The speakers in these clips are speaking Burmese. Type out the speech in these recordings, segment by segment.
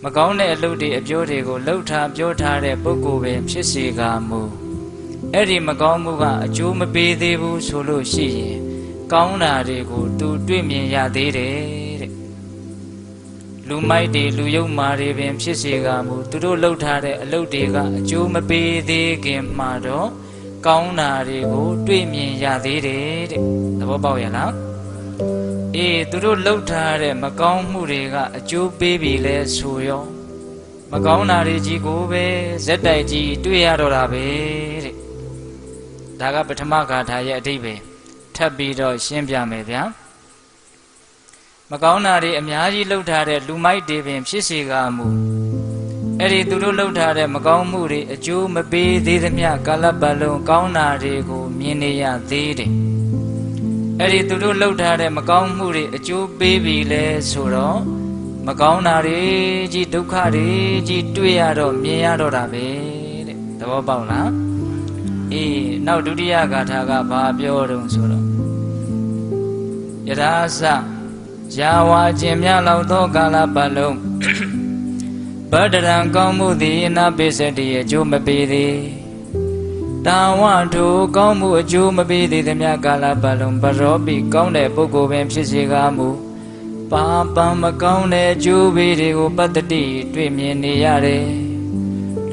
မကောင်းတဲ့အလုပ်တွေအပြောတွေကိုလှုပ်ထားပြောထားတဲ့ပုဂ္ဂိုလ်ပဲဖြစ်စေကမူအဲ့ဒီမကောင်းမှုကအကျိုးမပေးသေးဘူးဆိုလို့ရှိရင်ကောင်းတာတွေကိုသူတွေ့မြင်ရသေးတယ်တဲ့လူမိုက်တွေလူယုံမာတွေပင်ဖြစ်စေကမူသူတို့လှုပ်ထားတဲ့အလုပ်တွေကအကျိုးမပေးသေးခင်မှာတော့ကောင်းတာတွေကိုတွေ့မြင်ရသေးတယ်တဲ့သဘောပေါက်ရလား အေးသူတို့လှုပ်ထားတဲ့မကောင်းမှုတွေကအကျိုးပေးပြီလဲဆိုရောမကောင်းတာတွေကြီးကိုပဲဇက်တိုက်ကြီးတွေ့ရတော့တာပဲတဲ့ဒါကပထမဂါထာရဲ့အဓိပ္ပာယ်ထပ်ပြီးတော့ရှင်းပြမယ်ဗျာမကောင်းတာတွေအများကြီးလှုပ်ထားတဲ့လူမိုက်တွေပင်ဖြစ်စေကမူအဲ့ဒီသူတို့လှုပ်ထားတဲ့မကောင်းမှုတွေအကျိုးမပေးသေးသမျှကာလပတ်လုံးကောင်းတာတွေကိုမြင်နေရသေးတယ် အဲ့ဒီသူတို့လှုပ်ထားတဲ့မကောင်းမှုတွေအကျိုးပေးပြီလဲဆိုတော့မကောင်းတာတွေကြီးဒုက္ခတွေကြီးတွေ့ရတော့မြင်ရတော့တာပဲတဲ့သဘောပေါက်လားအေးနောက်ဒုတိယဂါထာကဘာပြောတုံဆိုတော့ယထာသယာဝါခြင်းမြလောက်သောကာလပတ်လုံးဗဒရံကောင်းမှုသည်အနာပိစတိအကျိုးမပေးသည် တာဝထိုကောင်းမှုအကျိုးမပေးသေးသမျှကာလပတ်လုံးဘရောပိကောင်းတဲ့ပုဂ္ဂိုလ်ပင်ဖြစ်စေကားမူပါပံမကောင်းတဲ့အကျိုးပေးတွေကိုပတ္တိတွေ့မြင်နေရတယ်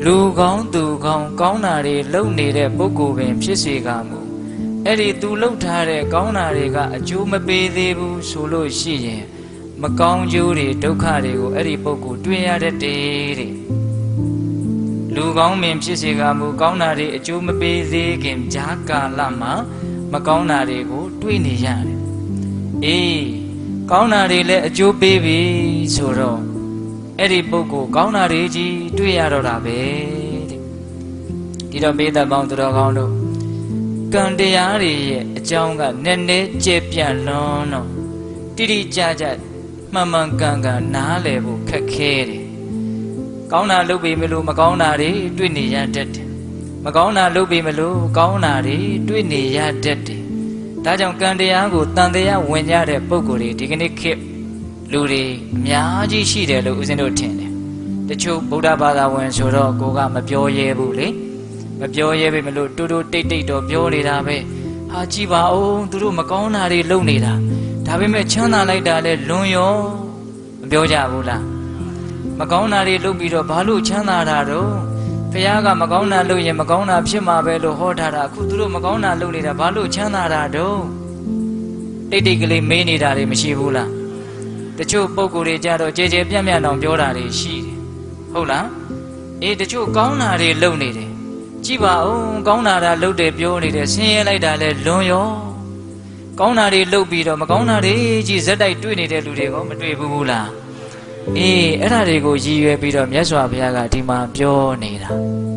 လူကောင်းသူကောင်းကောင်းတာတွေလုပ်နေတဲ့ပုဂ္ဂိုလ်ပင်ဖြစ်စေကားမူအဲ့ဒီသူလှုပ်ထားတဲ့ကောင်းတာတွေကအကျိုးမပေးသေးဘူးဆိုလို့ရှိရင် မကောင်းကျိုးတွေဒုက္ခတွေကိုအဲ့ဒီပုဂ္ဂိုလ်တွေ့ရတတ်တယ်တဲ့ လူကောင်းမင်ဖြစ်စေကမူကောင်းတာတွေအကျိုးမပေးသေးခင်ဂျာကာလမှာမကောင်းတာတွေကိုတွေ့နေရတယ်အေးကောင်းတာတွေလည်းအကျိုးပေးပြီဆိုတော့အဲ့ဒီပုဂ္ဂိုလ်ကောင်းတာတွေကြီးတွေ့ရတော့တာပဲတဲ့ဒီတော့ပေးသက်ပေါင်းသူတော်ကောင်းတို့ကံတရားတွေရဲ့အကြောင်းကနည်းနည်းကျေပြန့်လွန်းတော့တိတိကျကျမှန်မှန်ကန်ကန်နားလည်ဖို့ခက်ခဲတယ်။ ကောင်းတာလုပ်ပေမလို့မကောင်းတာတွေတွေ့နေရတတ်တယ်။မကောင်းတာလုပ်ပေမလို့ကောင်းတာတွေတွေ့နေရတတ်တယ်။ဒါကြောင့်ကံတရားကိုတန်တရားဝင်ကြတဲ့ပုံကိုယ်တွေဒီကနေ့ခေတ်လူတွေအများကြီးရှိတယ်လို့ဦးဇင်းတို့ထင်တယ်။တချို့ဗုဒ္ဓဘာသာဝင်ဆိုတော့ကိုကမပြောရဲဘူးလေ။မပြောရဲပေမလို့တူတူတိတ်တိတ်တော့ပြောနေတာပဲ။ဟာကြည်ပါအောင်သူတို့မကောင်းတာတွေလုပ်နေတာ။ဒါပေမဲ့ချမ်းသာလိုက်တာလဲလွန်ရောမပြောကြဘူးလား မကောင်းတာတွေလုပ်ပြီးတော့ဘာလို့ချမ်းသာတာတော့ဖះကမကောင်းတာလုပ်ရင်မကောင်းတာဖြစ်မှာပဲလို့ဟောထားတာအခုသူတို့မကောင်းတာလုပ်နေတာဘာလို့ချမ်းသာတာတော့တိတ်တိတ်ကလေးမေးနေတာတွေမရှိဘူးလားတချို့ပုံကိုယ်တွေကြတော့ကြဲကြဲပြန့်ပြန့်တောင်ပြောတာတွေရှိတယ်ဟုတ်လားအေးတချို့ကောင်းတာတွေလုပ်နေတယ်ကြည့်ပါဦးကောင်းတာတာလုပ်တယ်ပြောနေတယ်ဆင်းရဲလိုက်တာလဲလွန်ရောကောင်းတာတွေလုပ်ပြီးတော့မကောင်းတာတွေကြီးဇက်တိုက်တွေ့နေတဲ့လူတွေကမတွေ့ဘူးဘူးလား အေးအဲ့ဒါတွေကိုရည်ရွယ်ပြီးတော့မြတ်စွာဘုရားကဒီမှာပြောနေတာ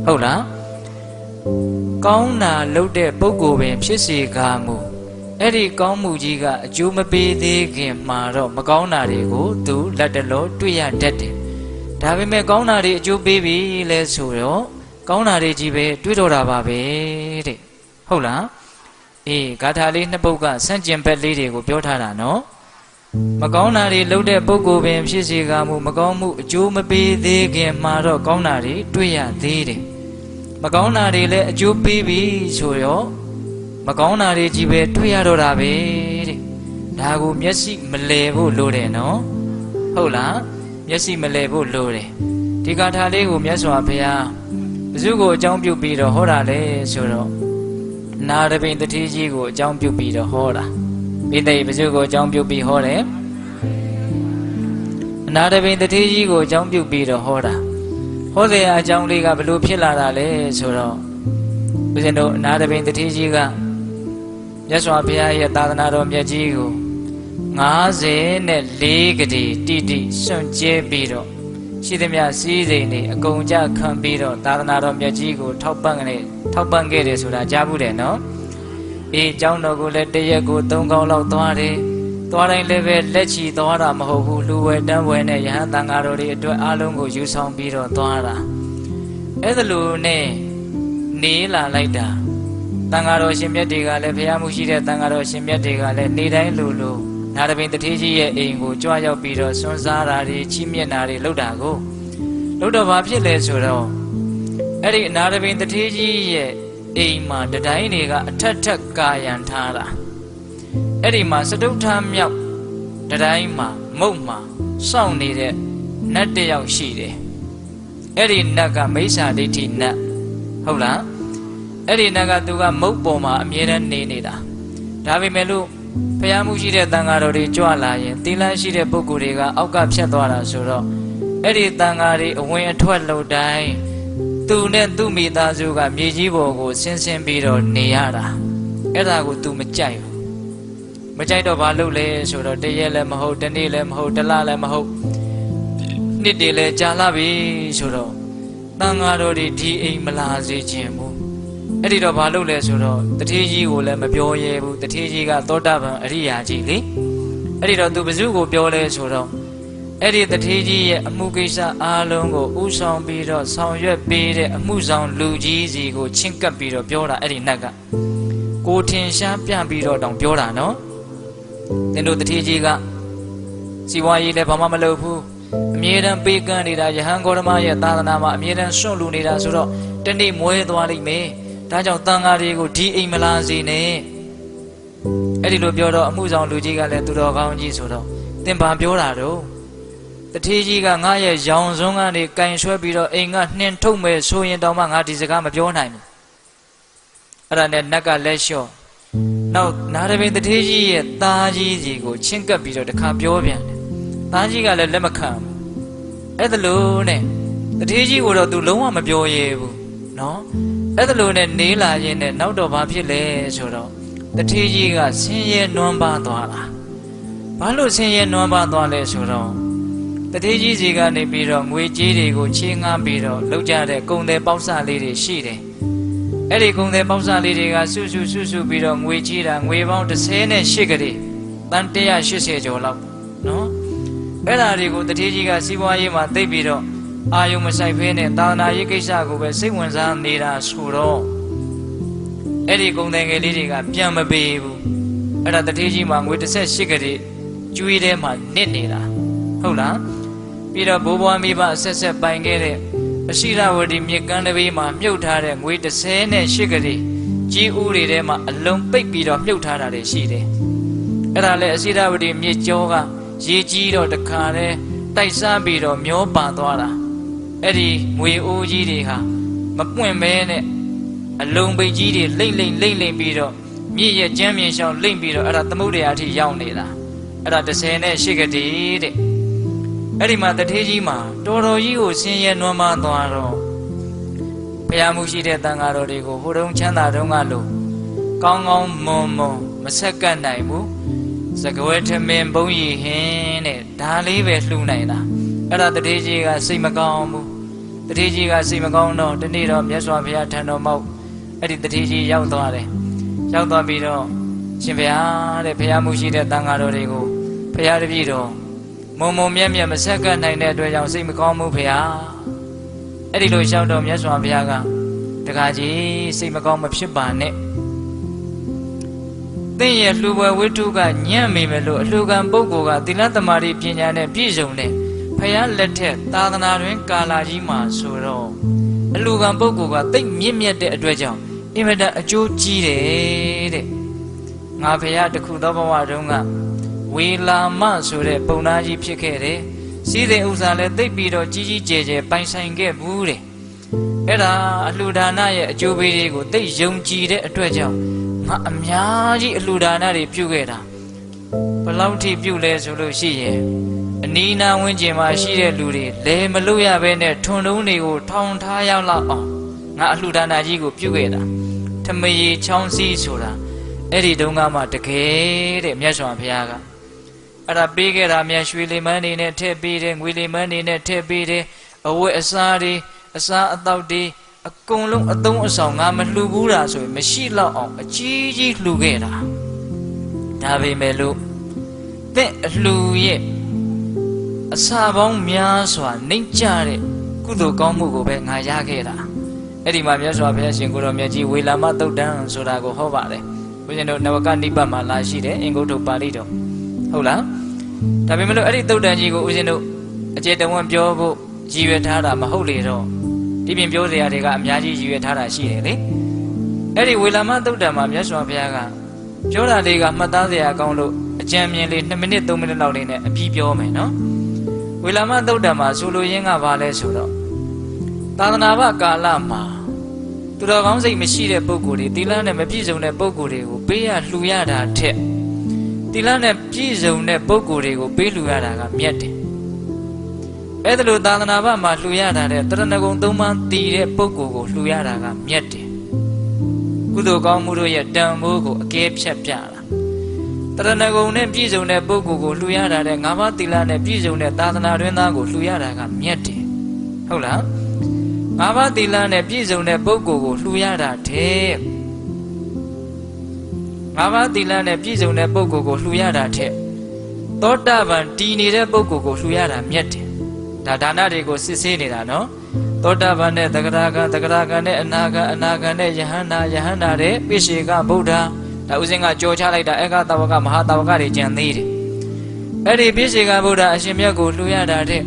ဟုတ်လားကောင်းတာလုပ်တဲ့ပုဂ္ဂိုလ်ပင် ဖြစ်စေကားမူအဲ့ဒီကောင်းမှုကြီးကအကျိုးမပေးသေးခင်မှာတော့မကောင်းတာတွေကိုသူလက်တလောတွေ့ရတတ်တယ်ဒါပေမဲ့ကောင်းတာတွေအကျိုးပေးပြီလဲဆိုတော့ကောင်းတာတွေကြီးပဲတွေ့တော့တာပါပဲတဲ့ဟုတ်လားအေးဂါထာလေးနှစ်ပုဒ်ကစန့်ကျင်ဘက်လေးတွေကိုပြောထားတာနော် မကောင်းတာတွေလုပ်တဲ့ပုဂ္ဂိုလ်ပင်ဖြစ်စေကမှုမကောင်းမှုအကျိုးမပေးသေးခင်မှာတော့ကောင်းတာတွေတွေ့ရသေးတယ်မကောင်းတာတွေလည်းအကျိုးပေးပြီဆိုရောမကောင်းတာတွေကြီးပဲတွေ့ရတော့တာပဲတဲ့ဒါကိုမျက်စိမလဲဖို့လိုတယ်နော်ဟုတ်လားမျက်စိမလဲဖို့လိုတယ်ဒီဂါထာလေးကိုမြတ်စွာဘုရားဘု து ကိုအကြောင်းပြုပြီးတော့ဟောတာလေဆိုတော့နာရပိန်တတိကြီးကိုအကြောင်းပြုပြီးတော့ဟောတာ ပိသိပစုကိုအကြောင်းပြုပြီးဟောတယ်အနာရပိန်တတိကြီးကိုအကြောင်းပြုပြီးတော့ဟောတာဟောတဲ့အကြောင်းလေးကဘလို့ဖြစ်လာတာလဲဆိုတော့ဦးဇင်းတို့အနာရပိန်တတိကြီးကမြတ်စွာဘုရားရဲ့သာသနာတော်မြတ်ကြီးကို54ဂတိတိတိစွန့်ကြဲပြီးတော့ရှိသမျှစည်းစိမ်တွေအကုန်ကြခံပြီးတော့သာသနာတော်မြတ်ကြီးကိုထောက်ပံ့ခဲ့ထောက်ပံ့ခဲ့တယ်ဆိုတာကြားဘူးတယ်နော် အေးเจ้าတော်ကိုလည်းတရက်ကို၃កောင်းလောက်သွားတယ်သွားတိုင်းလည်းပဲလက်ချီသွားတာမဟုတ်ဘူးလူဝဲတန်းဝဲနဲ့ယဟန်တန်ဃာတော်တွေအတွက်အားလုံးကိုယူဆောင်ပြီးတော့သွားတာအဲ့ဒါလိုနဲ့နေလာလိုက်တာတန်ဃာတော်ရှင်မြတ်တွေကလည်းဘုရားမှုရှိတဲ့တန်ဃာတော်ရှင်မြတ်တွေကလည်းနေတိုင်းလိုလိုနာရပင်တထေးကြီးရဲ့အိမ်ကိုကြွားရောက်ပြီးတော့စွန့်စားတာတွေချီးမြှင့်တာတွေလုပ်တာကို လို့တော့ဘာဖြစ်လဲဆိုတော့အဲ့ဒီအနာရပင်တထေးကြီးရဲ့ အိမ်မှာတတိုင်းတွေကအထက်ထက်ကာယံထားတာအဲ့ဒီမှာစတုထမြောက်တတိုင်းမှာမုတ်မှာစောင့်နေတဲ့နတ်တစ်ယောက်ရှိတယ်အဲ့ဒီနတ်ကမိစ္ဆာဒိဋ္ဌိနတ်ဟုတ်လားအဲ့ဒီနတ်ကသူကမုတ်ပေါ်မှာအမြဲတမ်းနေနေတာဒါပေမဲ့လို့ဖျားမှုရှိတဲ့တန်ဃာတော်တွေကြွလာရင်သီလရှိတဲ့ပုဂ္ဂိုလ်တွေကအောက်ကဖြတ်သွားတာဆိုတော့အဲ့ဒီတန်ဃာတွေအဝင်အထွက်လို့တိုင်း သူနဲ့သူ့မိသားစုကမြေကြီးပေါ်ကိုဆင်းဆင်းပြီးတော့နေရတာအဲ့ဒါကို तू မကြိုက်ဘူးမကြိုက်တော့ဘာလုပ်လဲဆိုတော့တရက်လည်းမဟုတ်တနေ့လည်းမဟုတ်တစ်လလည်းမဟုတ်နှစ်တည်းလည်းကြာလာပြီဆိုတော့တန်ဃာတော်တွေဒီအိမ်မလာစေခြင်းဘူးအဲ့ဒီတော့ဘာလုပ်လဲဆိုတော့တထေးကြီးကိုလည်းမပြောရဲဘူးတထေးကြီးကသောတာပန်အရိယာကြီးလေအဲ့ဒီတော့သူဘယ်သူကိုပြောလဲဆိုတော့ အဲ့ဒီတထေးကြီးရဲ့အမှုကိစ္စအားလုံးကိုဥဆောင်ပြီးတော့ဆောင်ရွက်ပေးတဲ့အမှုဆောင်လူကြီးစီကိုချင်းကပ်ပြီးတော့ပြောတာအဲ့ဒီနတ်ကကိုထင်ရှားပြပြီးတော့တောင်ပြောတာနော်သင်တို့တထေးကြီးကစီဝါရေးလည်းဘာမှမလုပ်ဘူးအမြဲတမ်းပေးကမ်းနေတာယဟန်ဂေါရမရဲ့သာသနာမှာအမြဲတမ်းစွန့်လူနေတာဆိုတော့တနေ့မွဲသွားလိမ့်မယ်ဒါကြောင့်တန်ဃာတွေကိုဒီအိမ်မလာစေနဲ့အဲ့ဒီလိုပြောတော့အမှုဆောင်လူကြီးကလည်းသူတော်ကောင်းကြီးဆိုတော့သင်ဘာပြောတာတော့ တထေးကြီးကငါရဲ့ရောင်စွန်းကနေကင်ဆွဲပြီးတော့အိမ်ကနှင်ထုတ်မယ်ဆိုရင်တော့မှငါဒီစကားမပြောနိုင်ဘူးအဲ့ဒါနဲ့နတ်ကလက်လျှော့နောက်နာရပင်တထေးကြီးရဲ့သားကြီးစီကိုချင်းကပ်ပြီးတော့တခါပြောပြန်တယ်သားကြီးကလည်းလက်မခံဘူးအဲ့ဒါလို့နဲ့တထေးကြီးကိုတော့ तू လုံးဝမပြောရဲဘူးနော်အဲ့ဒါလို့နဲ့နေလာရင်နဲ့နောက်တော့ဘာဖြစ်လဲဆိုတော့တထေးကြီးကဆင်းရဲနွမ်းပါသွားတာဘာလို့ဆင်းရဲနွမ်းပါသွားလဲဆိုတော့ တထေးကြီးစီကနေပြီးတော့ငွေကြေးတွေကိုချေးငှားပြီးတော့လောက်ကြတဲ့ကုံတယ်ပေါက်စလေးတွေရှိတယ်အဲ့ဒီကုံတယ်ပေါက်စလေးတွေကစွစုစွစုပြီးတော့ငွေကြီးတာငွေပေါင်း38ကလေးတန်180ကျော်လောက်နော်အဲ့ဓာတွေကိုတထေးကြီးကစီးပွားရေးမှာသိပ်ပြီးတော့အာယုံမဆိုင်ဖဲနဲ့သာသနာရေးကိစ္စကိုပဲစိတ်ဝင်စားနေတာဆိုတော့အဲ့ဒီကုံတယ်ငယ်လေးတွေကပြန်မပေးဘူးအဲ့ဒါတထေးကြီးမှာငွေ18ကလေးကျွေးထဲမှာနစ်နေတာဟုတ်လား ပြီးတော့ဘိုးဘွားမိဘအဆက်ဆက်ပိုင်ခဲ့တဲ့အရှိရဝတီမြေကမ်းတစ်ပေးမှာမြုပ်ထားတဲ့ငွေ38ကလေးကြီးဥတွေထဲမှာအလုံးပိတ်ပြီးတော့မြုပ်ထားတာတွေရှိတယ်အဲ့ဒါလည်းအရှိရဝတီမြေကျောကရေကြီးတော့တခါတည်းတိုက်စားပြီးတော့မျောပါသွားတာအဲ့ဒီငွေအိုးကြီးတွေဟာမပွင့်မဲနဲ့အလုံးပိတ်ကြီးတွေလိမ့်လိမ့်လိမ့်လိမ့်ပြီးတော့မြည့်ရဲ့ကျမ်းမြေရှောင်းလိမ့်ပြီးတော့အဲ့ဒါသမုဒ္ဒရာအထိရောက်နေတာအဲ့ဒါ30နဲ့8ကတိတဲ့ အဲ့ဒီမှာတထေးကြီးမှာတော်တော်ကြီးကိုဆင်းရဲနွမ်းမသွားတော့ဘုရားမှုရှိတဲ့တန်ဃာတော်တွေကိုဟိုတုန်းချမ်းသာတုန်းကလို့ကောင်းကောင်းမွန်မွန်မဆက်ကပ်နိုင်ဘူးစကဝဲထမင်းဘုံရီဟင်းတဲ့ဒါလေးပဲလှူနိုင်တာအဲ့ဒါတထေးကြီးကစိတ်မကောင်းဘူးတထေးကြီးကစိတ်မကောင်းတော့ဒီနေ့တော့မြတ်စွာဘုရားထံတော်မောက်အဲ့ဒီတထေးကြီးရောက်သွားတယ်ရောက်သွားပြီးတော့ရှင်ဘုရားတဲ့ဘုရားမှုရှိတဲ့တန်ဃာတော်တွေကိုဘုရားတပည့်တော် မုံမုံမြက်မြက်မဆက်ကပ်နိုင်တဲ့အတွက်ကြောင့်စိတ်မကောင်းဘူးဘုရားအဲ့ဒီလိုလျှောက်တော့မြတ်စွာဘုရားကတခါကြီးစိတ်မကောင်းမဖြစ်ပါနဲ့သင်ရဲ့လှူပွဲဝိထုကညံ့မိမယ်လို့အလှူခံပုဂ္ဂိုလ်ကသီလသမารိပညာနဲ့ပြည့်စုံတဲ့ဖယားလက်ထက်သာသနာတွင်ကာလာကြီးမှာဆိုတော့အလှူခံပုဂ္ဂိုလ်ကတိတ်မြင့်မြတ်တဲ့အတွက်ကြောင့်အင်မတန်အကျိုးကြီးတယ်တဲ့ငါဖယားတခုသောဘဝတုန်းက ဝေလာမဆိုတဲ့ပုံသားကြီးဖြစ်ခဲ့တယ်စီးတဲ့ဥစ္စာလည်းသိပ်ပြီးတော့ကြီးကြီးကျယ်ကျယ်ပိုင်ဆိုင်ခဲ့ဘူးတဲ့အဲ့ဒါအလှူဒါနရဲ့အကျိုးပေးတွေကိုသိယုံကြည်တဲ့အတွက်ကြောင့်ငါအများကြီးအလှူဒါနတွေပြုခဲ့တာဘယ်လောက်ထိပြုလဲဆိုလို့ရှိရင်အနီးနားဝန်းကျင်မှာရှိတဲ့လူတွေလဲမလို့ရဘဲနဲ့ထွန်တုံးတွေကိုထောင်ထားရောက်လောက်အောင်ငါအလှူဒါနကြီးကိုပြုခဲ့တာထမရေချောင်းစည်းဆိုတာအဲ့ဒီတုန်းကမှတကယ်တဲ့မြတ်စွာဘုရားက အဲ့ဒါပေးခဲ့တာမြန်ရွှေလီမန်းနေနဲ့ထည့်ပေးတယ်ငွေလီမန်းနေနဲ့ထည့်ပေးတယ်အဝတ်အစားတွေအစားအသောက်တွေအကုန်လုံးအသုံးအဆောင်ငါမလှူဘူးတာဆိုရင်မရှိတော့အောင်အကြီးကြီးလှူခဲ့တာဒါပေမဲ့လို့သင့်အလှူရဲ့အစာပေါင်းများစွာနှိမ့်ကြတဲ့ကုသိုလ်ကောင်းမှုကိုပဲငါရခဲ့တာအဲ့ဒီမှာမြတ်စွာဘုရားရှင်ကိုတော်မြတ်ကြီးဝေလာမသုတ်တံဆိုတာကိုဟောပါတယ်ဘုရားတို့နဝကနိပတ်မှာလာရှိတယ်အင်္ဂုတ္တပါဠိတော် ဟုတ်လားဒါပေမဲ့လို့အဲ့ဒီသုတ်တန်ကြီးကိုဦးဇင်းတို့အကျေတဝံပြောဖို့ရည်ရွယ်ထားတာမဟုတ်လေတော့ဒီပြင်ပြောစရာတွေကအများကြီးရည်ရွယ်ထားတာရှိတယ်လေအဲ့ဒီဝေလာမသုတ်တံမှာမြတ်စွာဘုရားကပြောတာလေးကမှတ်သားစရာကောင်းလို့အကြံဉာဏ်လေး2မိနစ်3မိနစ်လောက်လေးနဲ့အပြီးပြောမယ်နော်ဝေလာမသုတ်တံမှာဆိုလိုရင်းကဘာလဲဆိုတော့သာသနာ့ဘကာလမှာသူတော်ကောင်းစိတ်မရှိတဲ့ပုဂ္ဂိုလ်တွေသီလနဲ့မပြည့်စုံတဲ့ပုဂ္ဂိုလ်တွေကိုပေးရလှူရတာထက် သီလနဲ့ပြည့်စုံတဲ့ပုဂ္ဂိုလ်တွေကိုပေးလှူရတာကမြတ်တယ်အဲ့ဒါလိုသာသနာ့ဘမှာလှူရတာတဲ့တရဏဂုံသုံးပါးတည်တဲ့ပုဂ္ဂိုလ်ကိုလှူရတာကမြတ်တယ်ကုသိုလ်ကောင်းမှုတို့ရဲ့တန်ဖိုးကိုအကဲဖြတ်ပြတာတရဏဂုံနဲ့ပြည့်စုံတဲ့ပုဂ္ဂိုလ်ကိုလှူရတာတဲ့ငါးပါးသီလနဲ့ပြည့်စုံတဲ့သာသနာတွင်သားကိုလှူရတာကမြတ်တယ်ဟုတ်လားငါးပါးသီလနဲ့ပြည့်စုံတဲ့ပုဂ္ဂိုလ်ကိုလှူရတာတဲ့ ငါးပါးသီလနဲ့ပြည့်စုံတဲ့ပုဂ္ဂိုလ်ကိုလှူရတာတဲ့သောတာပန်တည်နေတဲ့ပုဂ္ဂိုလ်ကိုလှူရတာမြတ်တယ်ဒါဒါနတွေကိုစစ်ဆေးနေတာနော်သောတာပန်နဲ့တဂရကတဂရကနဲ့အနာကအနာကနဲ့ယဟန္တာယဟန္တာတဲ့ပိရှေကဗုဒ္ဓဒါဥစဉ်ကကြော်ချလိုက်တာအေကတဝကမဟာတဝကတွေကြံသေးတယ်အဲ့ဒီပိရှေကဗုဒ္ဓအရှင်မြတ်ကိုလှူရတာတဲ့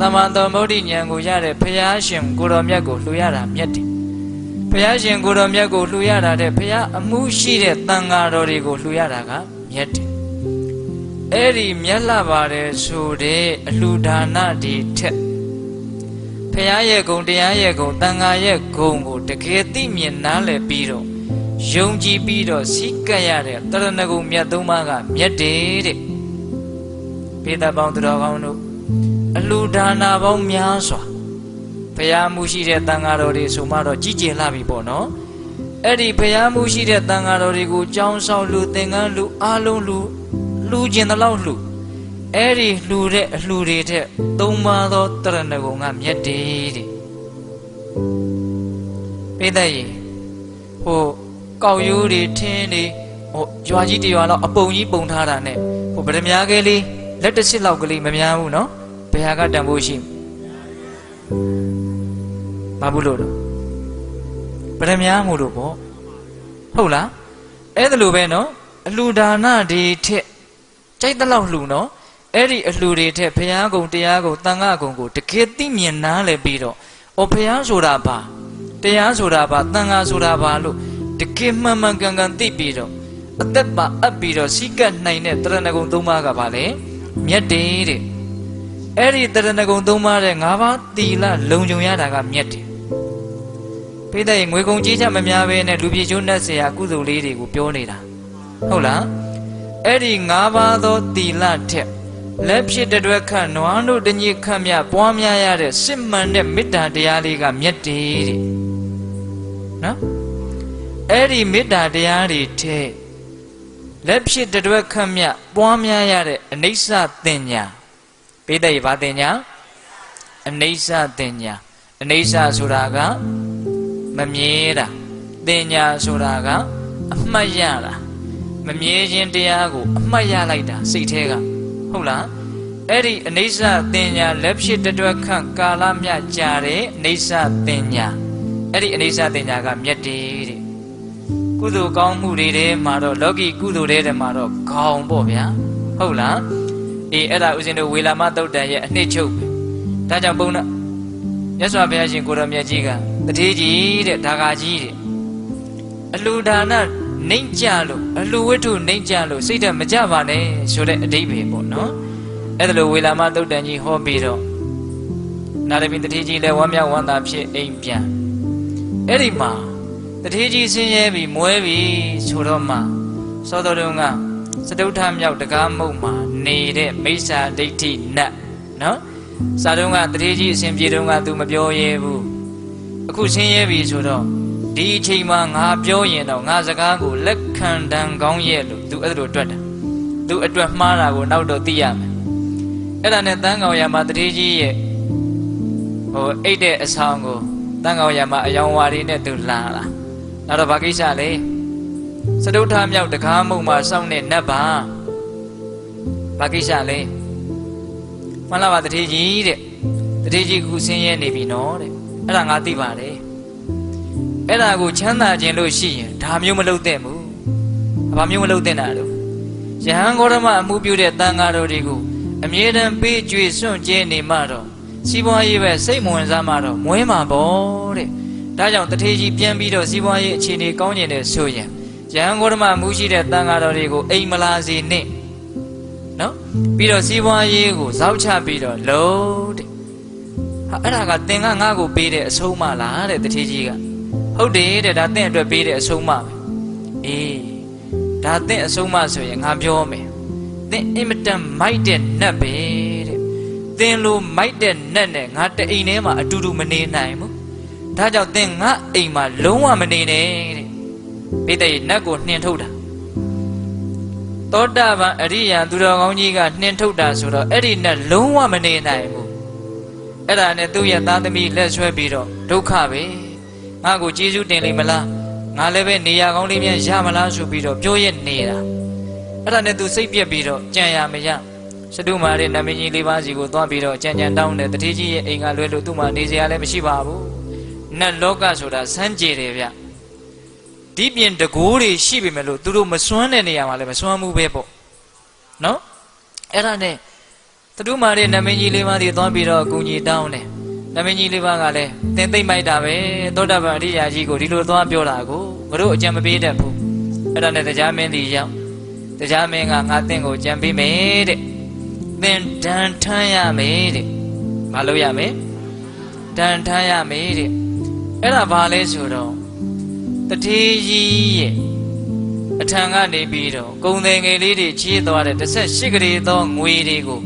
သမန်တော်မௌဒိဉာဏ်ကိုရတဲ့ဘုရားရှင်ကိုတော်မြတ်ကိုလှူရတာမြတ်တယ် ဘုရားရှင်ကိုတော်မြတ်ကိုလှူရတာတဲ့ဘုရားအမှုရှိတဲ့တန်ဃာတော်တွေကိုလှူရတာကမြတ်တယ်အဲ့ဒီမြတ်လာပါတယ်ဆိုတဲ့အလှူဒါနဒီထက်ဖះရဲ့ဂုံတရားရဲ့ဂုံတန်ဃာရဲ့ဂုံကိုတကယ်သိမြင်နားလည်ပြီးတော့ယုံကြည်ပြီးတော့စိတ်ကပ်ရတဲ့တရဏဂုံမြတ်သုံးပါးကမြတ်တယ်တဲ့ပေတပေါင်းသူတော်ကောင်းတို့အလှူဒါနပေါင်းများစွာ ဖះမှုရှိတဲ့တန်ဃာတော်တွေဆိုမှတော့ကြီးကျယ်လာပြီပေါ့နော်အဲ့ဒီဖះမှုရှိတဲ့တန်ဃာတော်တွေကိုကြောင်းဆောင်လူသင်္ကန်းလူအားလုံးလူလူကျင်တဲ့လောက်လူအဲ့ဒီလှူတဲ့အလှူတွေထက်သုံးပါးသောတရဏဂုံကမြတ်တယ်တဲ့ပိသက်ရေဟိုကောက်ရိုးတွေထင်းတွေဟိုကြွားကြီးတရွာလောက်အပုံကြီးပုံထားတာနဲ့ဟိုဗဒမြားကလေးလက်တစ်စစ်လောက်ကလေးမများဘူးနော်ဘယ်ဟာကတန်ဖို့ရှိမ ဘူးလို့တော့ဗဒမြားမို့လို့ပေါ့ဟုတ်လားအဲ့ဒါလိုပဲနော်အလှူဒါနတွေထက်ကြိုက်တဲ့လောက်လှူနော်အဲ့ဒီအလှူတွေထက်ဘုရားကုံတရားကုံတန်ခါကုံကိုတကယ်သိမြင်နားလည်ပြီးတော့အော်ဘုရားဆိုတာဘာတရားဆိုတာဘာတန်ခါဆိုတာဘာလို့တကယ်မှန်မှန်ကန်ကန်သိပြီးတော့အသက်ပါအပ်ပြီးတော့စိကတ်နိုင်တဲ့တရဏဂုံသုံးပါးကဘာလဲမြတ်တယ်တဲ့အဲ့ဒီတရဏဂုံသုံးပါးတဲ့၅ပါးတီလလုံခြုံရတာကမြတ်တယ် ပိဿရေငွေကုန်ကြီးချက်မများပဲနဲ့လူပြေချိုးနှက်เสียကုသိုလ်လေးတွေကိုပြောနေတာဟုတ်လားအဲ့ဒီ၅ပါးသောတီလထက်လက်ဖြစ်တဲ့အတွက်ခန့်နွားတို့တညိခန့်မြပွားများရတဲ့စစ်မှန်တဲ့မေတ္တာတရားလေးကမြတ်တယ်တဲ့နော်အဲ့ဒီမေတ္တာတရားတွေထဲလက်ဖြစ်တဲ့အတွက်ခန့်မြပွားများရတဲ့အနိစ္စတင်ညာပိဋကရေဘာတင်ညာအနိစ္စတင်ညာအနိစ္စဆိုတာက မမြဲတာတင်ညာဆိုတာကအမှတ်ရတာမမြဲခြင်းတရားကိုအမှတ်ရလိုက်တာစိတ်ထဲကဟုတ်လားအဲ့ဒီအနိစ္စတင်ညာလက်ဖြစ်တတွက်ခန့်ကာလမြကြာတဲ့အိဋ္ဌတင်ညာအဲ့ဒီအနိစ္စတင်ညာကမြတ်တယ်တဲ့ကုသိုလ်ကောင်းမှုတွေထဲမှာတော့လောကီကုသိုလ်တွေထဲမှာတော့ခေါင်ပေါ့ဗျာဟုတ်လားအေးအဲ့ဒါဥစဉ်တို့ဝေလာမသုတ်တန်ရဲ့အနှစ်ချုပ်ပဲဒါကြောင့်ဘုန်းတော် မြတ်စွာဘုရားရှင်ကိုရောမြတ်ကြီးကတထေးကြီးတဲ့ဒါဂါကြီးတဲ့အလှူဒါနနှိမ့်ကြလို့အလှဝိတ္ထုနှိမ့်ကြလို့စိတ်ဓာတ်မကြပါနဲ့ဆိုတဲ့အဓိပ္ပာယ်ပေါ့နော်အဲ့ဒါလိုဝေလာမသုတ်တန်ကြီးဟောပြီးတော့နာရမီတတိကြီးလည်းဝမ်းမြောက်ဝမ်းသာဖြစ်အိမ်ပြန်အဲ့ဒီမှာတတိကြီးဆင်းရဲပြီးမွဲပြီးဆိုတော့မှသောတော်တုံးကစတုထမြောက်တကားမုတ်မှာနေတဲ့မိစ္ဆာဒိဋ္ဌိနတ်နော် စာတုံးကတတိကြီးအစဉ်ပြေတုံးက तू မပြောရဲဘူးအခုဆင်းရဲပြီဆိုတော့ဒီအချိန်မှာငါပြောရင်တော့ငါစကားကိုလက်ခံတန်ကောင်းရဲ့လို့ तू အဲ့လိုတွက်တာသူအတွက်မှားတာကိုနောက်တော့သိရမယ်အဲ့ဒါနဲ့တန်းကောင်ရမှာတတိကြီးရဲ့ဟိုအိတ်တဲ့အဆောင်ကိုတန်းကောင်ရမှာအယောင်ဝါရီနဲ့သူလာလာနောက်တော့ဘာကိစ္စလဲစတုထမြောက်တကားမုံမှာစောင့်နေနတ်ပါဘာကိစ္စလဲ မှန်လားပါတတိကြီးတဲ့တတိကြီးခုဆင်းရဲနေပြီနော်တဲ့အဲ့ဒါငါသိပါတယ်အဲ့ဒါကိုချမ်းသာခြင်းလို့ရှိရင်ဒါမျိုးမလုပ်သင့်ဘူးဘာမျိုးမလုပ်သင့်တာလို့ယဟန်ဂေါရမအမှုပြုတဲ့တန်ဃာတော်တွေကိုအမြဲတမ်းပေးကြွေစွန့်ကျဲနေမှတော့စီးပွားရေးပဲစိတ်မဝင်စားမှတော့မွေးမှာပေါ့တဲ့ဒါကြောင့်တထေးကြီးပြန်ပြီးတော့စီးပွားရေးအခြေအနေကောင်းကျင်တဲ့ဆိုရင်ရဟန်းဂေါတမမူရှိတဲ့တန်ဃာတော်တွေကိုအိမ်မလာစေနဲ့ နော်ပြီးတော့စီးပွားရေးကိုဇောက်ချပြီးတော့လုံးတဲ့ဟာအဲ့ဒါကသင်ကငါ့ကိုပေးတဲ့အဆုံးမလားတဲ့တထေးကြီးကဟုတ်တယ်တဲ့ဒါသင်အတွက်ပေးတဲ့အဆုံးမပဲအေးဒါသင်အဆုံးမဆိုရင်ငါပြောမယ်သင်အင်မတန်မိုက်တဲ့နတ်ပဲတဲ့သင်လိုမိုက်တဲ့နတ်နဲ့ငါတအိမ်ထဲမှာအတူတူမနေနိုင်ဘူးဒါကြောင့်သင်ငါအိမ်မှာလုံးဝမနေနဲ့တဲ့ပိဿရေနတ်ကိုနှင်ထုတ်တာ သောတာပန်အရိယာသူတော်ကောင်းကြီးကနှင်ထုတ်တာဆိုတော့အဲ့ဒီနဲ့လုံးဝမနေနိုင်ဘူးအဲ့ဒါနဲ့သူ့ရဲ့သားသမီးလက်ဆွဲပြီးတော့ဒုက္ခပဲငါ့ကိုကျေးဇူးတင်လိမ့်မလားငါလည်းပဲနေရာကောင်းလေးများရမလားဆိုပြီးတော့ပြောရနေတာအဲ့ဒါနဲ့သူစိတ်ပြက်ပြီးတော့ကြံရမရစတုမာရဲ့နမင်းကြီးလေးပါးစီကိုသွားပြီးတော့ကြံကြံတောင်းတယ်တတိကြီးရဲ့အိမ်ကလွဲလို့သူ့မှာနေစရာလည်းမရှိပါဘူးနတ်လောကဆိုတာစမ်းကြယ်တယ်ဗျ ဒီပြင်တကိုးတွေရှိပေမဲ့လို့သူတို့မစွမ်းတဲ့နေရာမှာလည်းမစွမ်းမှုပဲပေါ့နော်အဲ့ဒါနဲ့တတုမာရဲ့နမင်းကြီးလေးပါးစီသွားပြီးတော့အကူကြီးတောင်းတယ်နမင်းကြီးလေးပါးကလည်းသင်သိမ့်မိုက်တာပဲသောတာပန်အရိယာကြီးကိုဒီလိုသွားပြောတာကိုငါတို့အကြံမပေးတတ်ဘူးအဲ့ဒါနဲ့တရားမင်းကြီးရောက်တရားမင်းကငါသင်ကိုကြံပေးမယ်တဲ့သင်ဒဏ်ထမ်းရမယ်တဲ့မလုပ်ရမယ်ဒဏ်ထမ်းရမယ်တဲ့အဲ့ဒါဘာလဲဆိုတော့ တထေးကြီးရဲ့အထံကနေပြီးတော့ကုံတယ်ငယ်လေးတွေချေးသွားတဲ့18ကလေးသောငွေတွေကို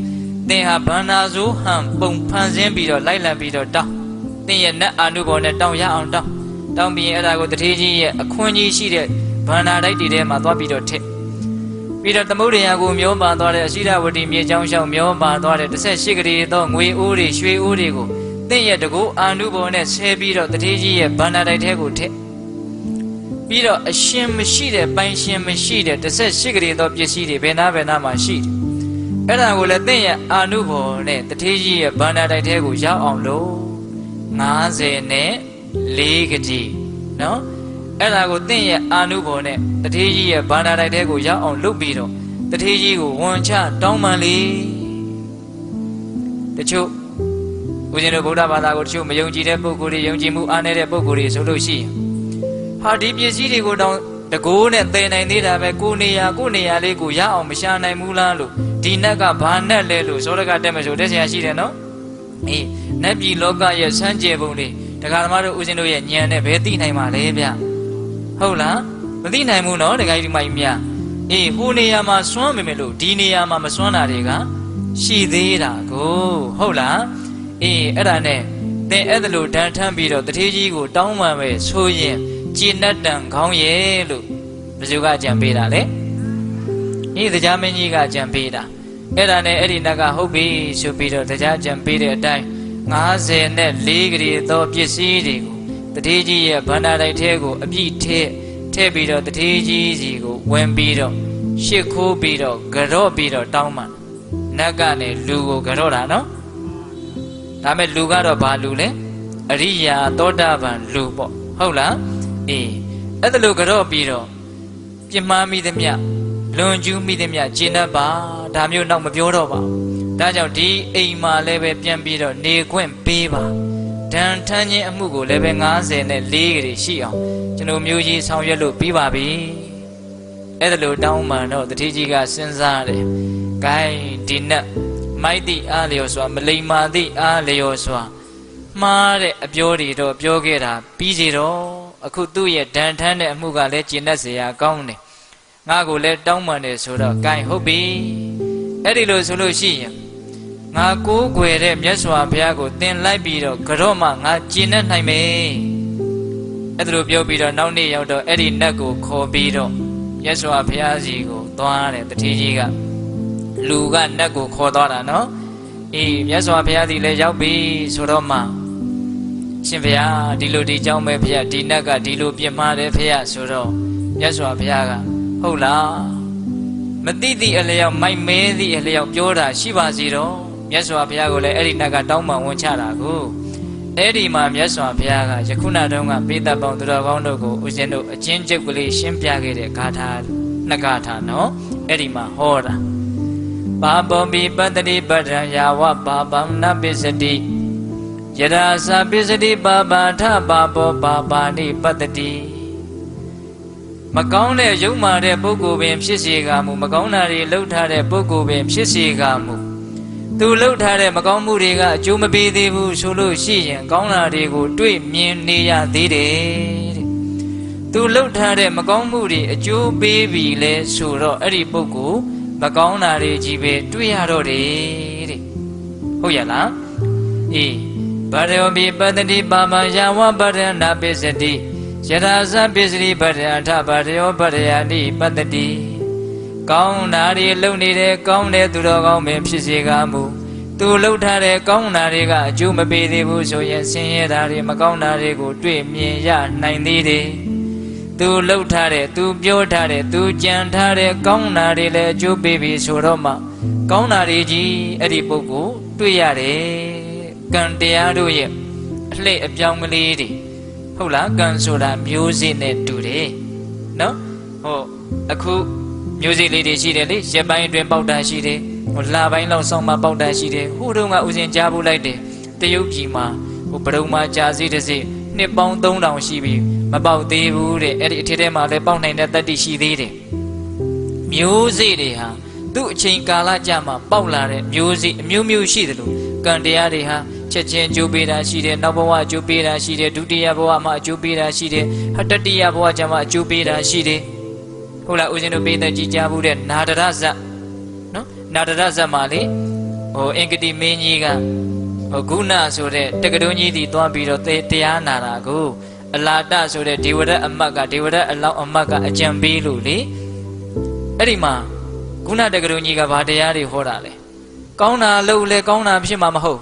သင်ဟာဗန္နာဇိုးဟန်ပုံဖန်ဆင်းပြီးတော့လိုက်လံပြီးတော့တောင်းသင်ရဲ့နတ်အာနုဘော်နဲ့တောင်းရအောင်တောင်းတောင်းပြီးရင်အဲ့ဒါကိုတထေးကြီးရဲ့အခွင့်ကြီးရှိတဲ့ဗန္နာတိုက်တွေထဲမှာသွားပြီးတော့ထည့်ပြီးတော့သမုဒ္ဒရာကိုမျောပါသွားတဲ့အရှိရဝတီမြေချောင်းလျှောက်မျောပါသွားတဲ့18ကလေးသောငွေအိုးတွေရွှေအိုးတွေကိုသင်ရဲ့တကူအာနုဘော်နဲ့ဆဲပြီးတော့တထေးကြီးရဲ့ဗန္နာတိုက်ထဲကိုထည့် ပြီးတော့အရှင်မရှိတဲ့ပိုင်ရှင်မရှိတဲ့18ကလေးသောပစ္စည်းတွေဘယ်နာဘယ်နာမှာရှိတယ်အဲ့ဒါကိုလည်းသင်ရဲ့အာနုဘော်နဲ့တထေးကြီးရဲ့ဗန္နာတိုက်ထဲကိုရောက်အောင်လို့90နဲ့4ကတိနော်အဲ့ဒါကိုသင်ရဲ့အာနုဘော်နဲ့တထေးကြီးရဲ့ဗန္နာတိုက်ထဲကိုရောက်အောင်လုပ်ပြီးတော့တထေးကြီးကိုဝန်ချတောင်းပန်လေတချို့ဦးဇင်းတို့ဗုဒ္ဓဘာသာကိုတချို့မယုံကြည်တဲ့ပုဂ္ဂိုလ်တွေယုံကြည်မှုအားနည်းတဲ့ပုဂ္ဂိုလ်တွေဆိုလို့ရှိရင် ဟာဒီပစ္စည်းတွေကိုတောင်းတကိုးနဲ့သယ်နိုင်သေးတာပဲကိုနေရာကိုနေရာလေးကိုရအောင်မရှာနိုင်ဘူးလားလို့ဒီနတ်ကဘာနတ်လဲလို့စောရကတက်မဆိုတက်ဆရာရှိတယ်နော်အေးနတ်ပြည်လောကရဲ့စမ်းကြယ်ပုံတွေဒကာသမားတို့ဦးဇင်းတို့ရဲ့ဉာဏ်နဲ့ဘယ်သိနိုင်မှာလဲဗျဟုတ်လားမသိနိုင်ဘူးနော်ဒကာကြီးဒီမကြီးများအေးဟိုနေရာမှာစွမ်းမိမယ်လို့ဒီနေရာမှာမစွမ်းတာတွေကရှိသေးတာကိုဟုတ်လားအေးအဲ့ဒါနဲ့ သင်အဲ့ဒါလို့ဒဏ်ထမ်းပြီးတော့တထေးကြီးကိုတောင်းပန်ပဲဆိုရင်ကျင့်တတ်တန်ခေါင်းရဲ့လို့ဘယ်သူကကြံပေးတာလဲအေးတရားမင်းကြီးကကြံပေးတာအဲ့ဒါနဲ့အဲ့ဒီနတ်ကဟုတ်ပြီဆိုပြီးတော့တရားကြံပေးတဲ့အတိုင်း90နဲ့4ကလေးသောပစ္စည်းတွေကိုတထေးကြီးရဲ့ဗန္ဒာတိုက်ထဲကိုအပြည့်ထဲထည့်ပြီးတော့တထေးကြီးစီကိုဝင်ပြီးတော့ရှစ်ခိုးပြီးတော့ကြော့ပြီးတော့တောင်းမှနတ်ကနေလူကိုကြော့တာနော် ဒါမဲ့လူကတော့ဘာလူလဲအရိယာသောတာပန်လူပေါ့ဟုတ်လားအေးအဲ့ဒါလို့ကြော့ပြီးတော့ပြင်းမှန်းမိသမျှလွန်ကျူးမိသမျှကျင့်တတ်ပါဒါမျိုးတော့မပြောတော့ပါဘူးဒါကြောင့်ဒီအိမ်မှာလည်းပဲပြန်ပြီးတော့နေခွင့်ပေးပါဒဏ်ထမ်းခြင်းအမှုကိုလည်းပဲ90နဲ့4ကလေးရှိအောင်ကျွန်တော်မျိုးကြီးဆောင်ရွက်လို့ပြီးပါပြီအဲ့ဒါလို့တောင်းမှန်တော့တတိကြီးကစဉ်းစားတယ်ဂိုင်းဒီနက် မိုက်တိအားလျော်စွာမလိမ္မာတိအားလျော်စွာမှားတဲ့အပြောတွေတော့ပြောခဲ့တာပြီးစီတော့အခုသူ့ရဲ့ဒဏ်ထမ်းတဲ့အမှုကလည်းကျင့်တတ်เสียကောင်းတယ်ငါကိုလည်းတောင်းပန်တယ်ဆိုတော့ gain ဟုတ်ပြီအဲ့ဒီလိုဆိုလို့ရှိရင်ငါကိုးကွယ်တဲ့မြတ်စွာဘုရားကိုသင်လိုက်ပြီးတော့ကြော့မှငါကျင့်တတ်နိုင်မယ်အဲ့ဒါလိုပြောပြီးတော့နောက်နေ့ရောက်တော့အဲ့ဒီနတ်ကိုခေါ်ပြီးတော့မြတ်စွာဘုရားစီကိုသွားတယ်တတိကြီးက လူကနတ်ကိုခေါ်သွားတာနော်အေးမြတ်စွာဘုရားစီလည်းရောက်ပြီဆိုတော့မှရှင်ဘုရားဒီလိုဒီကြောင်းပဲဘုရားဒီနတ်ကဒီလိုပြင်းမှားတယ်ဘုရားဆိုတော့မြတ်စွာဘုရားကဟုတ်လားမတိတိအလျောက်မိုက်မဲသည့်အလျောက်ပြောတာရှိပါစီတော့မြတ်စွာဘုရားကိုလည်းအဲ့ဒီနတ်ကတောင်းပန်ဝန်ချတာကိုအဲ့ဒီမှာမြတ်စွာဘုရားကယခုနတုန်းကပိဿပေါင်းသူတော်ကောင်းတို့ကိုဦးဇင်းတို့အချင်းကျုပ်ကလေးရှင်းပြခဲ့တဲ့ဂါထာနှစ်ဂါထာနော်အဲ့ဒီမှာဟောတာ ပါပောပိပတ္တိပဋ္ဌံယာဝပါပံနပိစတိယရာစာပစ္စတိပါပါထပါပောပါပါနိပတ္တိမကောင်းတဲ့ယုံမာတဲ့ပုဂ္ဂိုလ်ပင်ဖြစ်စေကမူမကောင်းတာတွေလှုပ်ထားတဲ့ပုဂ္ဂိုလ်ပင်ဖြစ်စေကမူသူလှုပ်ထားတဲ့မကောင်းမှုတွေကအကျိုးမပေးသေးဘူးဆိုလို့ရှိရင်ကောင်းတာတွေကိုတွေ့မြင်နေရသေးတယ်တဲ့သူလှုပ်ထားတဲ့မကောင်းမှုတွေအကျိုးပေးပြီလဲဆိုတော့အဲ့ဒီပုဂ္ဂိုလ် မကောင်းတာတွေကြီးပဲတွေ့ရတော့တယ်တဲ့ဟုတ်ရလားအေးဗရယောပိပတ္တိပါမယဝဗရဏပိစတိယရာဇပစ္စရိဗရထဗရယောဗရယာနိပတ္တိကောင်းတာတွေလုံနေတဲ့ကောင်းတဲ့သူတော်ကောင်းပင်ဖြစ်စေကားမူသူလှုပ်ထားတဲ့ကောင်းတာတွေကအကျိုးမပေးသေးဘူးဆိုရင်ဆင်းရဲတာတွေမကောင်းတာတွေကိုတွေ့မြင်ရနိုင်သေးတယ် သူလှုပ်ထားတဲ့သူပြောထားတဲ့သူကြံထားတဲ့ကောင်းတာတွေလည်းအကျိုးပေးပြီဆိုတော့မှကောင်းတာတွေကြီးအဲ့ဒီပုဂ္ဂိုလ်တွေ့ရတယ်ကံတရားတို့ရဲ့အလှည့်အပြောင်းကလေးတွေဟုတ်လားကံဆိုတာမျိုးစေ့နဲ့တူတယ်နော်ဟုတ်အခုမျိုးစေ့လေးတွေရှိတယ်လေရက်ပိုင်းအတွင်းပေါက်တာရှိတယ်ဟိုလပိုင်းလောက်ဆောင်းမှပေါက်တာရှိတယ်ဟိုတုန်းကဥစဉ်ကြားဖို့လိုက်တယ်တရုတ်ပြည်မှာဟိုပရုံမှာကြာစီတစ်စိ နှစ်ပေါင်း3000ရှိပြီမပေါက်သေးဘူးတဲ့အဲ့ဒီအထက်ထဲမှာလည်းပေါက်နိုင်တဲ့တတ္တိရှိသေးတယ်မျိုးစေ့တွေဟာသူ့အချိန်ကာလကြာမှပေါက်လာတဲ့မျိုးစေ့အမျိုးမျိုးရှိတယ်လို့ကံတရားတွေဟာချက်ချင်းအကျိုးပေးတာရှိတယ်နောက်ဘဝအကျိုးပေးတာရှိတယ်ဒုတိယဘဝမှာအကျိုးပေးတာရှိတယ်ဟတတိယဘဝကျမှအကျိုးပေးတာရှိတယ်ဟုတ်လားဦးဇင်းတို့ပေးတဲ့ကြည်ကြဘူးတဲ့နာဒရဇတ်နော်နာဒရဇတ်မှာလေဟိုအင်္ဂတိမင်းကြီးကဟို ဂုဏဆိုတဲ့တက္ကသိုလ်ကြီးတီသွားပြီးတော့တရားနာတာကိုအလာတဆိုတဲ့ဒေဝရတ်အမတ်ကဒေဝရတ်အလောင်းအမတ်ကအကြံပေးလို့လေအဲ့ဒီမှာဂုဏတက္ကသိုလ်ကြီးကဘာတရားတွေဟောတာလဲကောင်းတာလုပ်လဲကောင်းတာဖြစ်မှာမဟုတ်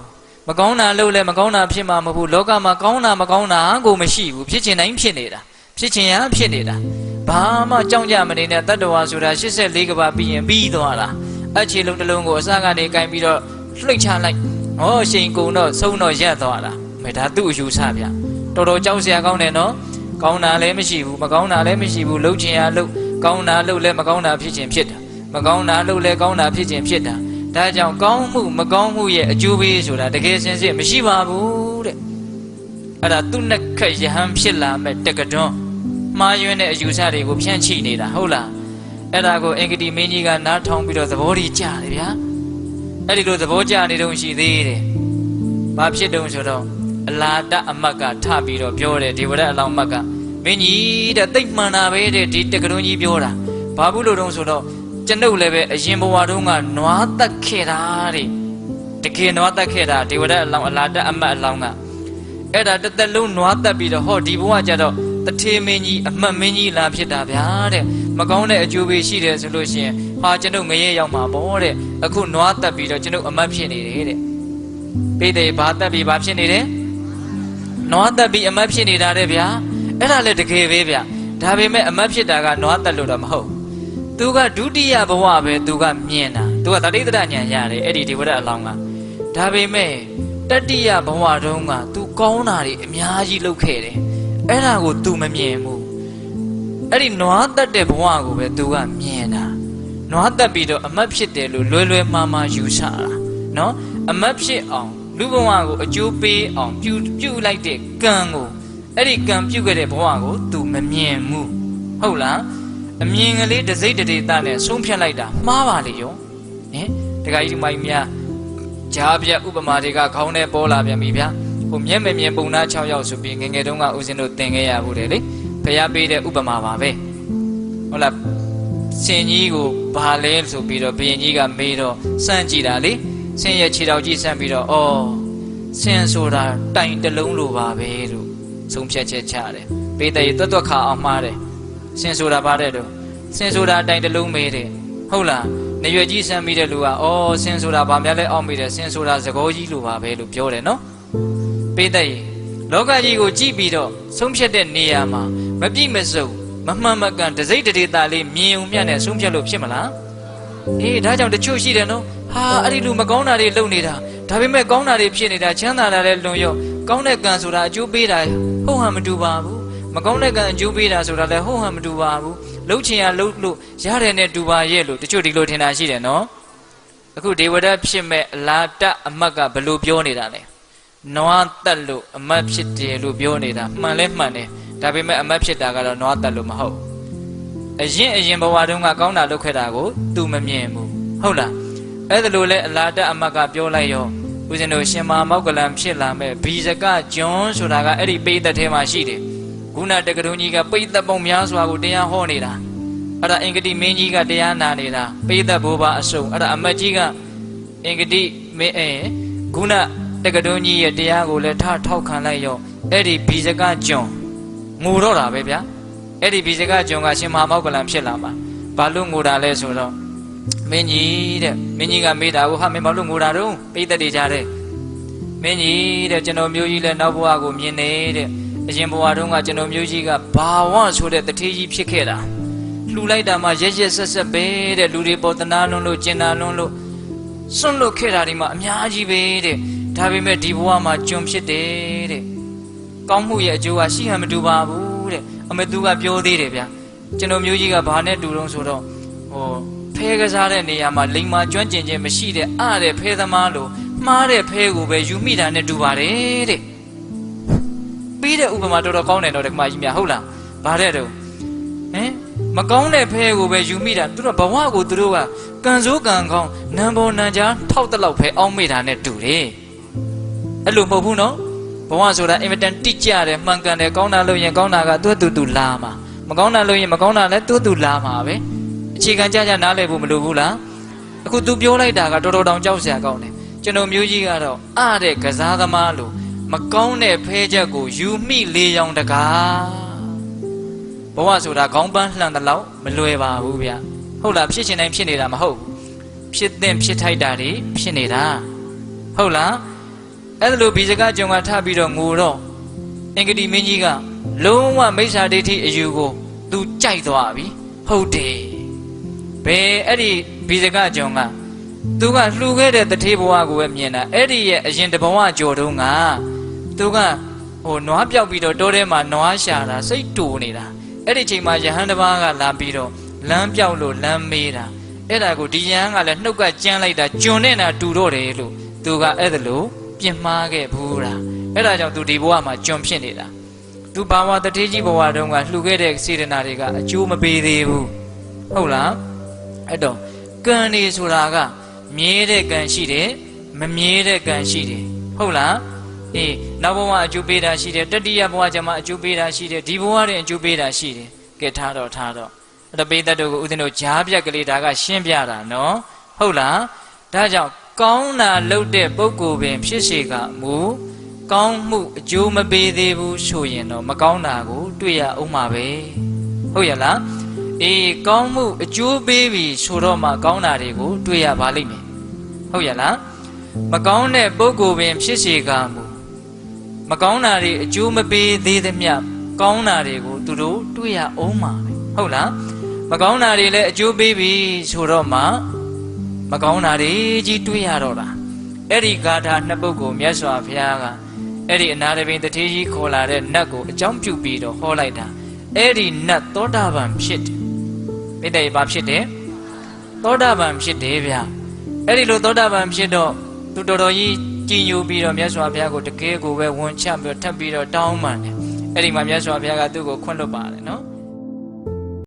မကောင်းတာလုပ်လဲမကောင်းတာဖြစ်မှာမဟုတ်ဘူးလောကမှာကောင်းတာမကောင်းတာကိုမရှိဘူးဖြစ်ချင်တိုင်းဖြစ်နေတာဖြစ်ချင်ရဖြစ်နေတာဘာမှကြောက်ကြမနေတဲ့တတ္တဝါဆိုတာ84ကဘာပြီးရင်ပြီးသွားတာအချေလုံးတစ်လုံးကိုအစကနေကင်ပြီးတော့လှိတ်ချလိုက် ဟောရှိန်ကုံတော့ဆုံးတော့ရက်သွားတာမဲဒါသူ့အယူဆဗျတော်တော်ကြောက်စရာကောင်းတယ်နော်ကောင်းတာလည်းမရှိဘူးမကောင်းတာလည်းမရှိဘူးလှုပ်ချင်ရလှုပ်ကောင်းတာလှုပ်လဲမကောင်းတာဖြစ်ချင်ဖြစ်တာမကောင်းတာလှုပ်လဲကောင်းတာဖြစ်ချင်ဖြစ်တာဒါကြောင့်ကောင်းမှုမကောင်းမှုရဲ့အကျိုးပေးဆိုတာတကယ်စင်စစ်မရှိပါဘူးတဲ့အဲ့ဒါသူ့နဲ့ခက်ယဟန်ဖြစ်လာမဲ့တက္ကတွန်းမှားယွင်းတဲ့အယူဆတွေကိုဖြန့်ချိနေတာဟုတ်လားအဲ့ဒါကိုအင်္ဂတိမင်းကြီးကနားထောင်ပြီးတော့သဘောတည်ကြတယ်ဗျာ အဲ့ဒီလိုသဘောကျနေတော့ရှိသေးတယ်ဘာဖြစ်တုံးဆိုတော့အလာတအမတ်ကထပြီးတော့ပြောတယ်ဒေဝရအလောင်းမတ်ကမင်းကြီးတဲ့တိတ်မှန်တာပဲတဲ့ဒီတက္ကတွန်းကြီးပြောတာဘာဘူးလို့တုံးဆိုတော့ကျွန်ုပ်လည်းပဲအရင်ဘဝတုန်းကနွားတက်ခဲ့တာတဲ့တကယ်နွားတက်ခဲ့တာဒေဝရအလောင်းအလာတအမတ်အလောင်းကအဲ့ဒါတစ်သက်လုံးနွားတက်ပြီးတော့ဟောဒီဘဝကျတော့ တထေမင်းကြီးအမှတ်မင်းကြီးလာဖြစ်တာဗျာတဲ့မကောင်းတဲ့အကျိုးပေးရှိတယ်ဆိုလို့ရှိရင်ဟာကျွန်ုပ်ငရဲရောက်မှာပေါ့တဲ့အခုနွားတက်ပြီးတော့ကျွန်ုပ်အမတ်ဖြစ်နေတယ်တဲ့ပိတ်တယ်ဘာတက်ပြီးဘာဖြစ်နေတယ်နွားတက်ပြီးအမတ်ဖြစ်နေတာတဲ့ဗျာအဲ့ဒါလည်းတကယ်ပဲဗျာဒါပေမဲ့အမတ်ဖြစ်တာကနွားတက်လို့တော့မဟုတ်သူကဒုတိယဘဝပဲသူကမြင်တာသူကတတိတရဉာဏ်ရတယ်အဲ့ဒီဒီဝရအလောင်းကဒါပေမဲ့တတိယဘဝတုန်းကသူကောင်းတာတွေအများကြီးလုပ်ခဲ့တယ် အဲ့ဒါကို तू မမြင်ဘူးအဲ့ဒီနွားတက်တဲ့ဘဝကိုပဲ तू ကမြင်တာနွားတက်ပြီးတော့အမတ်ဖြစ်တယ်လို့လွယ်လွယ်မှားမှားယူဆတာနော်အမတ်ဖြစ်အောင်လူဘဝကိုအကျိုးပေးအောင်ပြုပြုလိုက်တဲ့ကံကိုအဲ့ဒီကံပြုခဲ့တဲ့ဘဝကို तू မမြင်ဘူးဟုတ်လားအမြင်ကလေးတစိမ့်တဒေတာနဲ့ဆုံးဖြတ်လိုက်တာမှားပါလေရောဟင်တခါကြီးဒီမိုင်းများဂျားပြဥပမာတွေကခေါင်းထဲပေါ်လာပြန်ပြီဗျာ ဟိုမျက်မမြင်ပုံနာ6ယောက်ဆိုပြီးငငယ်တုန်းကဦးဇင်းတို့သင်ခဲ့ရဘူးတယ်လေဖျားပေးတဲ့ဥပမာပါပဲဟုတ်လားရှင်ကြီးကိုဘာလဲဆိုပြီးတော့ဘုရင်ကြီးကမေးတော့စမ်းကြည့်တာလေဆင်းရဲ့ခြေတော်ကြီးစမ်းပြီးတော့အော်ဆင်းဆိုတာတိုင်တလုံးလိုပါပဲလို့ဆုံးဖြတ်ချက်ချတယ်ပေးတဲ့တွတ်တွတ်ခါအောင်မှားတယ်ဆင်းဆိုတာဘာတဲ့တော့ဆင်းဆိုတာတိုင်တလုံးမေးတယ်ဟုတ်လားနေရွယ်ကြီးစမ်းပြီးတဲ့လူကအော်ဆင်းဆိုတာဗာများလဲအောက်မိတယ်ဆင်းဆိုတာသကောကြီးလိုပါပဲလို့ပြောတယ်နော် ပေးတဲ့လောကကြီးကိုကြည့်ပြီးတော့ဆုံးဖြတ်တဲ့နေရာမှာမပြည့်မစုံမမှန်မကန်တစိမ့်တဒေတာလေးမြင်ုံမြတ်နဲ့ဆုံးဖြတ်လို့ဖြစ်မလားအေးဒါကြောင့်တချို့ရှိတယ်နော်ဟာအဲ့ဒီလူမကောင်းတာတွေလုပ်နေတာဒါပေမဲ့ကောင်းတာတွေဖြစ်နေတာချမ်းသာတာလည်းလွန်ရော့ကောင်းတဲ့ကံဆိုတာအကျိုးပေးတာဟုတ်ဟန်မတူပါဘူးမကောင်းတဲ့ကံအကျိုးပေးတာဆိုတာလည်းဟုတ်ဟန်မတူပါဘူးလှုပ်ချင်ရလှုပ်လို့ရတယ်နဲ့တူပါရဲ့လို့တချို့ဒီလိုထင်တာရှိတယ်နော်အခုဒေဝဒတ်ဖြစ်မဲ့အလာတအမတ်ကဘယ်လိုပြောနေတာလဲ နွားတက်လို့အမတ်ဖြစ်တယ်လို့ပြောနေတာမှန်လဲမှန်တယ်ဒါပေမဲ့အမတ်ဖြစ်တာကတော့နွားတက်လို့မဟုတ်အရင်အရင်ဘဝတုန်းကကောင်းတာလုပ်ခဲ့တာကို तू မမြင်ဘူးဟုတ်လားအဲ့ဒါလို့လဲအလားတက်အမတ်ကပြောလိုက်ရောဦးဇင်းတို့ရှင်မာမောက်ကလံဖြစ်လာမဲ့ဘီဇကကျွန်းဆိုတာကအဲ့ဒီပိသက်ထဲမှာရှိတယ်ခုနတက္ကရုံကြီးကပိသက်ပုံများစွာကိုတရားဟောနေတာအဲ့ဒါအင်္ဂတိမင်းကြီးကတရားနာနေတာပိသက်ဘိုးဘအစုံအဲ့ဒါအမတ်ကြီးကအင်္ဂတိမင်းအဲခုန တက္ကရုံကြီးရဲ့တရားကိုလည်းထထောက်ခံလိုက်ရောအဲ့ဒီဘီဇကကျွန်းငိုတော့တာပဲဗျာအဲ့ဒီဘီဇကကျွန်းကရှင်မဟာမောက်ကလံဖြစ်လာမှာဘာလို့ငိုတာလဲဆိုတော့မင်းကြီးတဲ့မင်းကြီးကမေးတာကိုဟာမင်းဘာလို့ငိုတာတုံးပိသက်တွေကြတဲ့မင်းကြီးတဲ့ကျွန်တော်မျိုးကြီးလည်းနောက်ဘဝကိုမြင်နေတဲ့အရင်ဘဝတုန်းကကျွန်တော်မျိုးကြီးကဘာဝဆိုတဲ့တထေးကြီးဖြစ်ခဲ့တာလှူလိုက်တာမှရက်ရက်ဆက်ဆက်ပဲတဲ့လူတွေပေါ်တနာလွန်းလို့ကျင်နာလွန်းလို့စွန့်လွတ်ခဲ့တာဒီမှာအများကြီးပဲတဲ့ ဒါပေမဲ့ဒီဘဝမှာကျွန်ဖြစ်တယ်တဲ့ကောင်းမှုရဲ့အကျိုးကရှိဟန်မတူပါဘူးတဲ့အမေသူကပြောသေးတယ်ဗျာကျွန်တော်မျိုးကြီးကဘာနဲ့တူတော့ဆိုတော့ဟိုဖဲကစားတဲ့နေရာမှာလိန်မာကျွမ်းကျင်ခြင်းမရှိတဲ့အတဲ့ဖဲသမားလို့မှားတဲ့ဖဲကိုပဲယူမိတာနဲ့တူပါတယ်တဲ့ပြီးတဲ့ဥပမာတော်တော်ကောင်းတယ်တော့ဒီမှာကြီးများဟုတ်လားဘာတဲ့တော့ဟမ်မကောင်းတဲ့ဖဲကိုပဲယူမိတာသူတို့ဘဝကိုသူတို့ကကံစိုးကံကောင်းနံပေါ်နံကြားထောက်တလောက်ဖဲအောင်းမိတာနဲ့တူတယ် အဲ့လိုမဟုတ်ဘူးနော်ဘဝဆိုတာအင်မတန်တိကျတယ်မှန်ကန်တယ်ကောင်းတာလို့ရင်ကောင်းတာကသူ့တူတူလာမှာမကောင်းတာလို့ရင်မကောင်းတာလည်းသူ့တူလာမှာပဲအခြေခံကြကြနားလည်ဖို့မလိုဘူးလားအခု तू ပြောလိုက်တာကတော်တော်တောင်ကြောက်စရာကောင်းတယ်ကျွန်တော်မျိုးကြီးကတော့အတဲ့ကစားသမားလို့မကောင်းတဲ့ဖဲချက်ကိုယူမိလေးရောင်တကားဘဝဆိုတာခေါင်းပန်းလှန်တဲ့လောက်မလွယ်ပါဘူးဗျဟုတ်လားဖြစ်ချင်တိုင်းဖြစ်နေတာမဟုတ်ဘူးဖြစ်တဲ့ဖြစ်ထိုက်တာတွေဖြစ်နေတာဟုတ်လား အဲ့ဒါလိုဘီစကကြုံကထပြီးတော့ငိုတော့အင်္ဂတိမင်းကြီးကလုံးဝမိစ္ဆာဒိဋ္ဌိအယူကို तू ကြိုက်သွားပြီဟုတ်တယ်ဘယ်အဲ့ဒီဘီစကကြုံကသူကလှူခဲ့တဲ့တထေးဘဝကိုပဲမြင်တာအဲ့ဒီရဲ့အရင်တဘဝကြော်တုန်းကသူကဟိုနွားပြောက်ပြီးတော့တောထဲမှာနွားရှာတာစိတ်တူနေတာအဲ့ဒီချိန်မှာယဟန်တစ်ပါးကလာပြီးတော့လမ်းပြောက်လို့လမ်းမေးတာအဲ့ဒါကိုဒီယဟန်ကလည်းနှုတ်ကကြမ်းလိုက်တာကျွန်းနေတာတူတော့တယ်လို့သူကအဲ့ဒါလို့ ပြင်မှားခဲ့ဘူးလားအဲ့ဒါကြောင့်သူဒီဘဝမှာကျွန်းဖြစ်နေတာသူဘာဝတထေးကြီးဘဝတုန်းကလှူခဲ့တဲ့စေတနာတွေကအကျိုးမပေးသေးဘူးဟုတ်လားအဲ့တော့ကံနေဆိုတာကမြဲတဲ့ကံရှိတယ်မမြဲတဲ့ကံရှိတယ်ဟုတ်လားအေးနောက်ဘဝအကျိုးပေးတာရှိတယ်တတိယဘဝကျမှအကျိုးပေးတာရှိတယ်ဒီဘဝတွင်အကျိုးပေးတာရှိတယ်ကဲထားတော့ထားတော့အဲ့တော့ပိသက်တို့ကိုဦးဇင်းတို့ဂျားပြက်ကလေးဒါကရှင်းပြတာနော်ဟုတ်လားဒါကြောင့် ကောင်းတာလုပ်တဲ့ပုဂ္ဂိုလ်ပင် ဖြစ်စေကမူကောင်းမှုအကျိုးမပေးသေးဘူးဆိုရင်တော့မကောင်းတာကို တွေ့ရအောင်မှာပဲဟုတ်ရလားအေးကောင်းမှုအကျိုးပေးပြီဆိုတော့မှကောင်းတာတွေကို တွေ့ရပါလိမ့်မယ်ဟုတ်ရလားမကောင်းတဲ့ပုဂ္ဂိုလ်ပင် ဖြစ်စေကမူမကောင်းတာတွေအကျိုးမပေးသေးသမျှကောင်းတာတွေကိုသူတို့တွေ့ရအောင်မှာပဲဟုတ်လားမကောင်းတာတွေလည်းအကျိုးပေးပြီဆိုတော့မှ မကောင်းတာတွေကြီးတွေ့ရတော့တာအဲ့ဒီဂါထာနှစ်ပုဒ်ကိုမြတ်စွာဘုရားကအဲ့ဒီအနာရပင်တထေးကြီးခေါ်လာတဲ့နတ်ကိုအကြောင်းပြုပြီးတော့ဟောလိုက်တာအဲ့ဒီနတ်သောတာပန်ဖြစ်တယ်မိတ္တရေဘာဖြစ်တယ်သောတာပန်ဖြစ်တယ်ဗျအဲ့ဒီလိုသောတာပန်ဖြစ်တော့သူတော်တော်ကြီးကြည်ညိုပြီးတော့မြတ်စွာဘုရားကိုတကယ်ကိုပဲဝန်ချပြီးတော့ထပ်ပြီးတော့တောင်းပန်တယ်အဲ့ဒီမှာမြတ်စွာဘုရားကသူ့ကိုခွင့်လွတ်ပါတယ်နော်